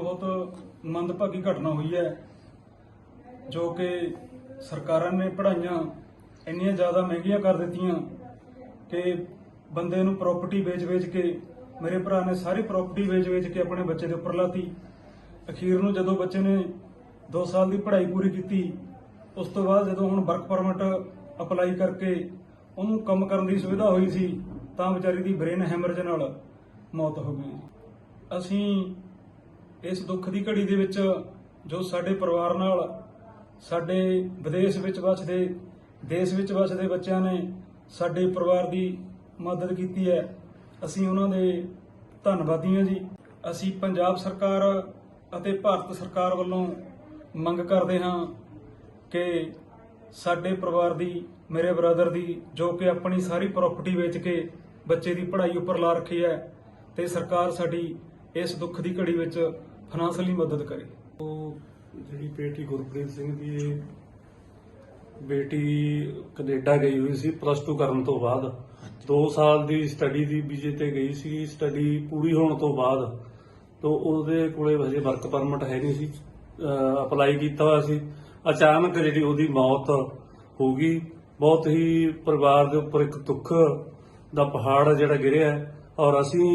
ਬਹੁਤ ਮੰਦਭਾਗੀ ਘਟਨਾ ਹੋਈ ਹੈ, ਜੋ ਕਿ ਸਰਕਾਰਾਂ ਨੇ ਪੜ੍ਹਾਈਆਂ ਇੰਨੀਆਂ ਜ਼ਿਆਦਾ ਮਹਿੰਗੀਆਂ ਕਰ ਦਿੱਤੀਆਂ ਕਿ ਬੰਦੇ ਨੂੰ ਪ੍ਰਾਪਰਟੀ ਵੇਚ-ਵੇਚ ਕੇ, ਮੇਰੇ ਭਰਾ ਨੇ ਸਾਰੀ ਪ੍ਰਾਪਰਟੀ ਵੇਚ-ਵੇਚ ਕੇ ਆਪਣੇ ਬੱਚੇ ਦੇ ਉੱਪਰ ਲਾਤੀ। ਅਖੀਰ ਨੂੰ ਜਦੋਂ ਬੱਚੇ ਨੇ 2 ਸਾਲ ਦੀ ਪੜ੍ਹਾਈ ਪੂਰੀ ਕੀਤੀ, ਉਸ ਤੋਂ ਬਾਅਦ ਜਦੋਂ ਹੁਣ ਵਰਕ ਪਰਮਿਟ ਅਪਲਾਈ ਕਰਕੇ ਉਹਨੂੰ ਕੰਮ ਕਰਨ ਦੀ ਸੁਵਿਧਾ ਹੋਈ ਸੀ, ਤਾਂ ਵਿਚਾਰੀ ਦੀ ਬ੍ਰੇਨ ਹੈਮਰਜ ਨਾਲ ਮੌਤ ਹੋ ਗਈ। ਅਸੀਂ ਇਸ ਦੁੱਖ ਦੀ ਘੜੀ ਦੇ ਵਿੱਚ ਜੋ ਸਾਡੇ ਪਰਿਵਾਰ ਨਾਲ, ਸਾਡੇ ਵਿਦੇਸ਼ ਵਿੱਚ ਵੱਸਦੇ, ਦੇਸ਼ ਵਿੱਚ ਵੱਸਦੇ ਬੱਚਿਆਂ ਨੇ ਸਾਡੇ ਪਰਿਵਾਰ ਦੀ ਮਦਦ ਕੀਤੀ ਹੈ। ਅਸੀਂ ਉਹਨਾਂ ਦੇ ਧੰਨਵਾਦੀ ਹਾਂ ਜੀ। ਅਸੀਂ ਪੰਜਾਬ ਸਰਕਾਰ ਅਤੇ ਭਾਰਤ ਸਰਕਾਰ ਵੱਲੋਂ ਮੰਗ ਕਰਦੇ ਹਾਂ ਕਿ ਸਾਡੇ ਪਰਿਵਾਰ ਦੀ, ਮੇਰੇ ਬ੍ਰਦਰ ਦੀ, ਜੋ ਕਿ ਆਪਣੀ ਸਾਰੀ ਪ੍ਰਾਪਰਟੀ ਵੇਚ ਕੇ ਬੱਚੇ ਦੀ ਪੜ੍ਹਾਈ ਉੱਪਰ ਲਾ ਰੱਖੀ ਹੈ, ਤੇ ਸਰਕਾਰ ਸਾਡੀ ਇਸ ਦੁੱਖ ਦੀ ਘੜੀ ਵਿੱਚ ਫਾਈਨਾਂਸ਼ਲੀ ਮਦਦ ਕਰੇ। ਉਹ ਜਿਹੜੀ ਬੇਟੀ ਗੁਰਪ੍ਰੀਤ ਸਿੰਘ ਦੀ ਇਹ ਬੇਟੀ ਕੈਨੇਡਾ ਗਈ ਹੋਈ ਸੀ ਪਲੱਸ 2 ਕਰਨ ਤੋਂ ਬਾਅਦ। 2 ਸਾਲ ਦੀ ਸਟੱਡੀ ਦੀ ਵੀਜ਼ੇ ਤੇ ਗਈ ਸੀ ਸਟੱਡੀ ਪੂਰੀ ਹੋਣ ਤੋਂ ਬਾਅਦ ਤੋਂ ਉਹਦੇ ਕੋਲੇ ਹਜੇ ਵਰਕ ਪਰਮਿਟ ਹੈ ਨਹੀਂ ਸੀ ਅਪਲਾਈ ਕੀਤਾ ਹੋਇਆ ਸੀ। ਅਚਾਨਕ ਜਿਹੜੀ ਉਹਦੀ ਮੌਤ ਹੋ ਗਈ ਬਹੁਤ ਹੀ ਪਰਿਵਾਰ ਦੇ ਉੱਪਰ ਇੱਕ ਦੁੱਖ ਦਾ ਪਹਾੜ ਜਿਹੜਾ ਗਿਰਿਆ ਹੈ ਔਰ ਅਸੀਂ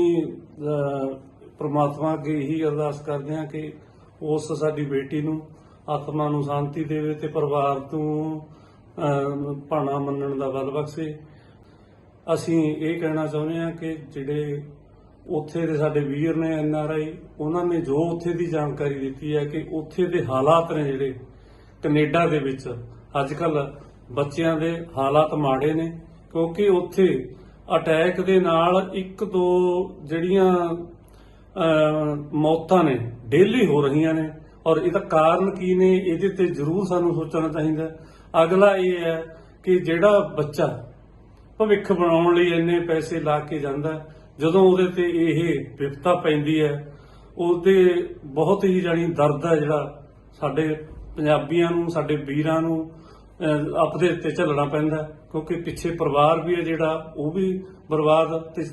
ਪ੍ਰਮਾਤਮਾ ਅੱਗੇ ਇਹੀ ਅਰਦਾਸ ਕਰਦੇ ਹਾਂ ਕਿ ਉਸ ਸਾਡੀ ਬੇਟੀ ਨੂੰ ਆਤਮਾ ਨੂੰ ਸ਼ਾਂਤੀ ਦੇਵੇ ਤੇ ਪਰਿਵਾਰ ਤੋਂ ਭਾਣਾ ਮੰਨਣ ਦਾ ਬਲ ਬਖਸ਼ੇ। ਅਸੀਂ ਇਹ ਕਹਿਣਾ ਚਾਹੁੰਦੇ ਹਾਂ ਕਿ ਜਿਹੜੇ ਉੱਥੇ ਦੇ ਸਾਡੇ ਵੀਰ ਨੇ ਐਨ ਆਰ ਆਈ, ਉਹਨਾਂ ਨੇ ਜੋ ਉੱਥੇ ਦੀ ਜਾਣਕਾਰੀ ਦਿੱਤੀ ਹੈ ਕਿ ਉੱਥੇ ਦੇ ਹਾਲਾਤ ਨੇ ਜਿਹੜੇ ਕੈਨੇਡਾ ਦੇ ਵਿੱਚ ਅੱਜ ਕੱਲ ਬੱਚਿਆਂ ਦੇ ਹਾਲਾਤ ਮਾੜੇ ਨੇ, ਕਿਉਂਕਿ ਉੱਥੇ ਅਟੈਕ ਦੇ ਨਾਲ ਇੱਕ ਦੋ ਜਿਹੜੀਆਂ ਮੌਤਾਂ ਨੇ, ਡੇਲੀ ਹੋ ਰਹੀਆਂ ਨੇ। ਔਰ ਇਹਦਾ ਕਾਰਨ ਕੀ ਨੇ, ਇਹਦੇ ਤੇ ਜ਼ਰੂਰ ਸਾਨੂੰ ਸੋਚਣਾ ਚਾਹੀਦਾ। ਅਗਲਾ ਇਹ ਹੈ ਕਿ ਜਿਹੜਾ ਬੱਚਾ ਭਵਿੱਖ ਬਣਾਉਣ ਲਈ ਇੰਨੇ ਪੈਸੇ ਲਾ ਕੇ ਜਾਂਦਾ, ਜਦੋਂ ਉਹਦੇ ਤੇ ਇਹ ਵਿਪਤਾ ਪੈਂਦੀ ਹੈ, ਉਹਦੇ ਬਹੁਤ ਹੀ ਜਾਣੀ ਦਰਦ ਹੈ ਜਿਹੜਾ ਸਾਡੇ ਪੰਜਾਬੀਆਂ ਨੂੰ, ਸਾਡੇ ਵੀਰਾਂ ਨੂੰ ਆਪਦੇ ਉੱਤੇ ਝੱਲਣਾ ਪੈਂਦਾ ਕਿਉਂਕਿ ਪਿੱਛੇ ਪਰਿਵਾਰ ਵੀ ਹੈ ਜਿਹੜਾ, ਉਹ ਵੀ ਬਰਬਾਦ ਤੇ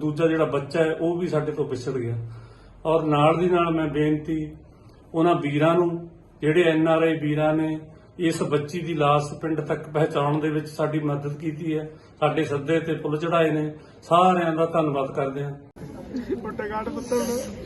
ਦੂਜਾ ਜਿਹੜਾ ਬੱਚਾ ਹੈ, ਉਹ ਵੀ ਸਾਡੇ ਤੋਂ ਵਿਛੜ ਗਿਆ। ਔਰ ਨਾਲ ਦੀ ਨਾਲ ਮੈਂ ਬੇਨਤੀ ਉਹਨਾਂ ਵੀਰਾਂ ਨੂੰ, ਜਿਹੜੇ ਐਨ ਆਰ ਆਈ ਵੀਰਾਂ ਨੇ ਇਸ ਬੱਚੀ ਦੀ ਲਾਸ਼ ਪਿੰਡ ਤੱਕ ਪਹੁੰਚਾਉਣ ਦੇ ਵਿੱਚ ਸਾਡੀ ਮਦਦ ਕੀਤੀ ਹੈ, ਸਾਡੇ ਸੱਦੇ ਤੇ ਪੁੱਲ ਚੜਾਏ ਨੇ, ਸਾਰਿਆਂ ਦਾ ਧੰਨਵਾਦ ਕਰਦੇ ਹਾਂ। ਪੁੱਟੇ ਕਾਟ ਪੁੱਤਰ